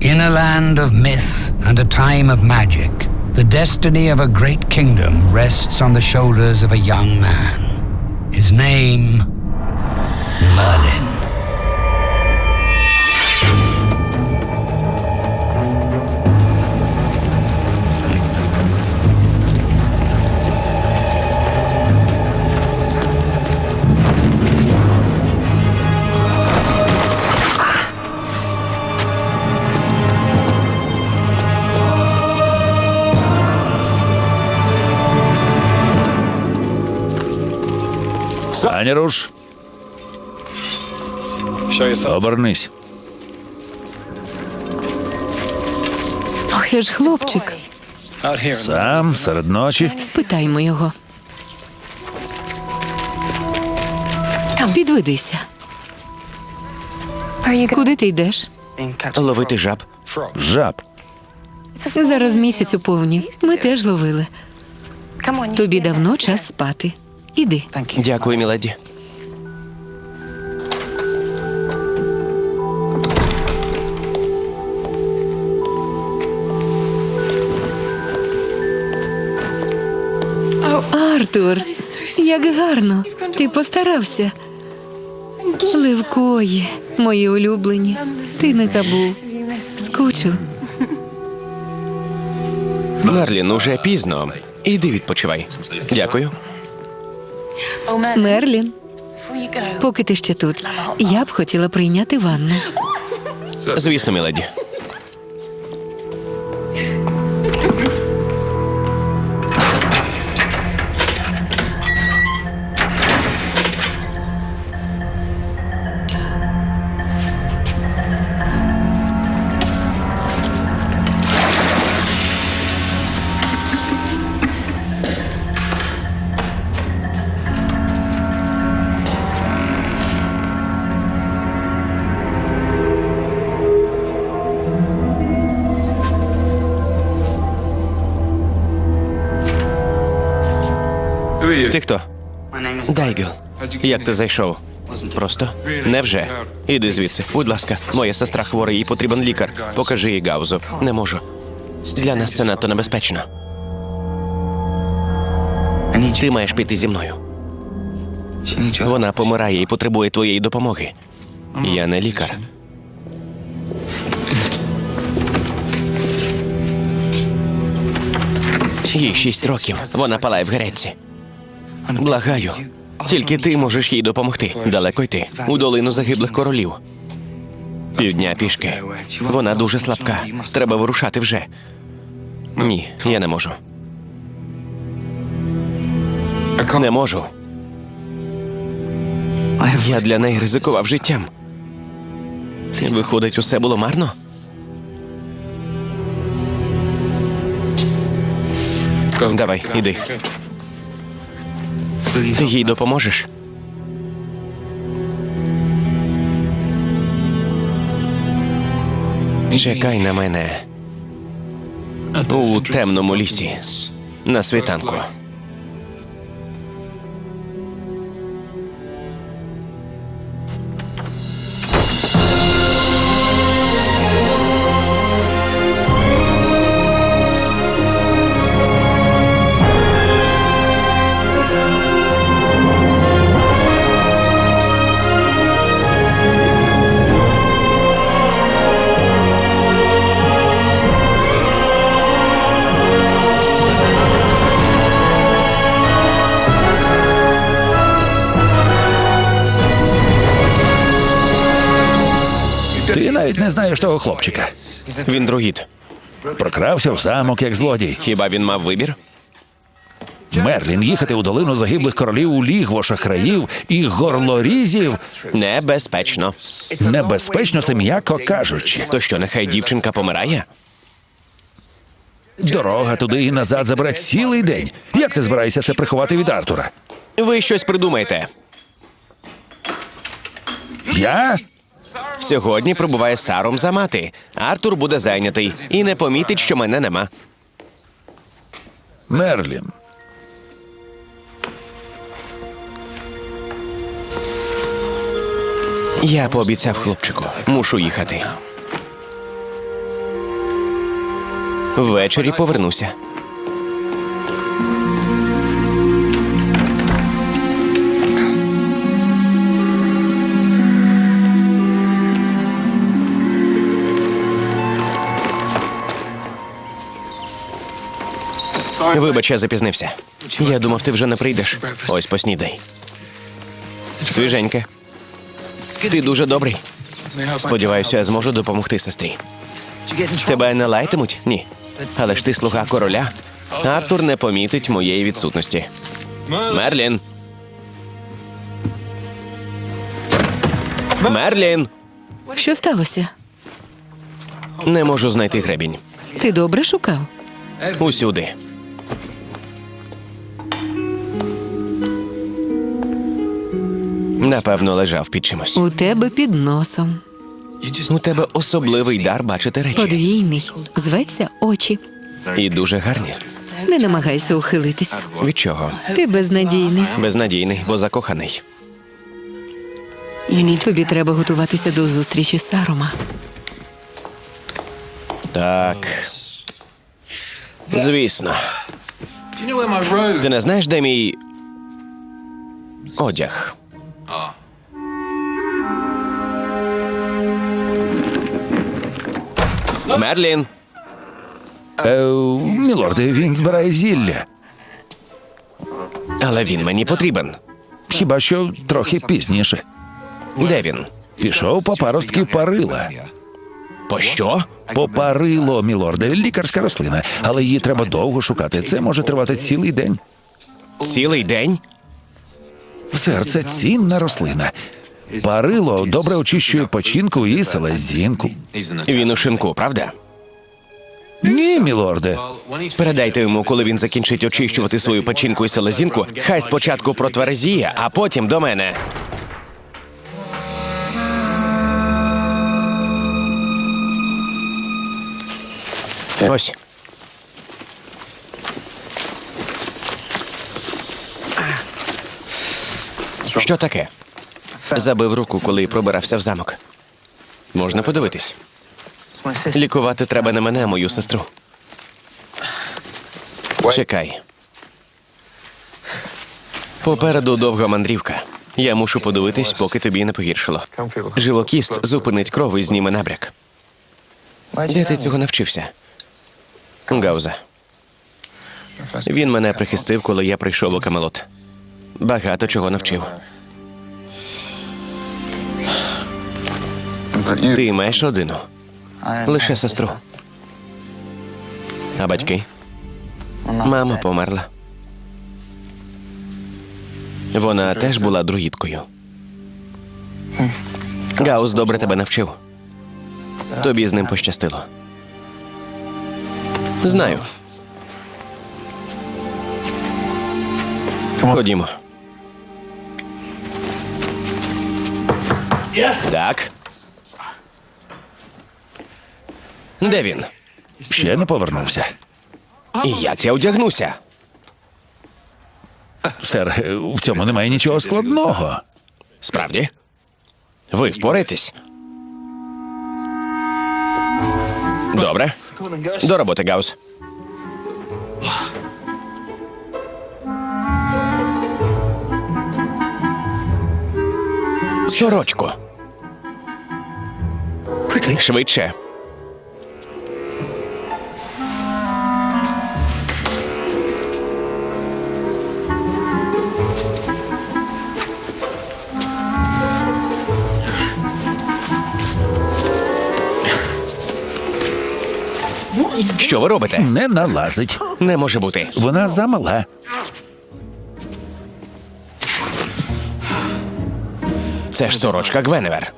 In a land of myth and a time of magic, the destiny of a great kingdom rests on the shoulders of a young man. His name, Merlin. Ані руш, обернись. Це ж хлопчик. Сам серед ночі. Спитаймо його. Підведися. Куди ти йдеш? Ловити жаб. Жаб. Зараз місяць у повні. Ми теж ловили. Тобі давно час спати. Іди. Дякую, міледі. Артур, як гарно. Ти постарався. Левкої, мої улюблені. Ти не забув. Скучив. Мерлін, уже пізно. Іди відпочивай. Дякую. Мерлін, поки ти ще тут, я б хотіла прийняти ванну. Звісно, міледі. Ти хто? Дайгел. Як ти зайшов? Просто? Невже? Іди звідси. Будь ласка, моя сестра хвора, їй потрібен лікар. Покажи їй гаузу. Не можу. Для нас це надто небезпечно. Ти маєш піти зі мною. Вона помирає і потребує твоєї допомоги. Я не лікар. Їй шість років. Вона палає в Греці. Благаю. Тільки ти можеш їй допомогти. Далеко йти. У долину загиблих королів. Півдня пішки. Вона дуже слабка. Треба вирушати вже. Ні, я не можу. Не можу. Я для неї ризикував життям. Виходить, усе було марно? Давай, іди. Ти їй допоможеш? Чекай на мене у темному лісі на світанку. Ти навіть не знаєш того хлопчика. Він другіт. Прокрався в замок як злодій. Хіба він мав вибір? Мерлін їхати у долину загиблих королів у лігво шахраїв і горлорізів. Небезпечно. Небезпечно це м'яко кажучи. То що, нехай дівчинка помирає? Дорога туди і назад забере цілий день. Як ти збираєшся це приховати від Артура? Ви щось придумайте. Я? Сьогодні прибуває Саром за мати. Артур буде зайнятий і не помітить, що мене нема. Мерлін. Я пообіцяв хлопчику. Мушу їхати. Ввечері повернуся. Вибач, я запізнився. Я думав, ти вже не прийдеш. Ось поснідай. Свіженьке. Ти дуже добрий. Сподіваюся, я зможу допомогти сестрі. Тебе не лайтимуть? Ні. Але ж ти слуга короля. Артур не помітить моєї відсутності. Мерлін. Мерлін. Що сталося? Не можу знайти гребінь. Ти добре шукав? Усюди. Напевно, лежав під чимось. У тебе під носом. У тебе особливий дар бачити речі. Подвійний. Зветься очі. І дуже гарні. Не намагайся ухилитись. Від чого? Ти безнадійний. Безнадійний, бо закоханий. Тобі треба готуватися до зустрічі з Сарома. Так. Звісно. Ти не знаєш, де мій одяг? Мерлін. Е, мілорде, він збирає зілля. Але він мені потрібен. Хіба що трохи пізніше. Де він? Пішов по паростки парила. По що? Попарило, мілорде, лікарська рослина, але її треба довго шукати. Це може тривати цілий день. Цілий день? Серце цінна рослина. Парило добре очищує печінку і селезінку. Він у шинку, правда? Ні, мілорде. Передайте йому, коли він закінчить очищувати свою печінку і селезінку, хай спочатку протверезіє, а потім до мене. Ось. Що таке? Забив руку, коли пробирався в замок. Можна подивитись. Лікувати треба не мене, а мою сестру. Чекай. Попереду довга мандрівка. Я мушу подивитись, поки тобі не погіршило. Живокіст зупинить кров і зніме набряк. Де ти цього навчився? Гауза. Він мене прихистив, коли я прийшов у Камелот. Багато чого навчив. Ти маєш родину, лише сестру. А батьки? Мама померла. Вона теж була друїдкою. Гаус добре тебе навчив. Тобі з ним пощастило. Знаю. Ходімо. Так. Де він? Ще не повернувся. І як я одягнуся? Сер, в цьому немає нічого складного. Справді? Ви впораєтесь? Добре. До роботи, Гаус. Сорочку. Швидше. Що ви робите? Не налазить. Не може бути. Вона замала. Це ж сорочка Гвеневер.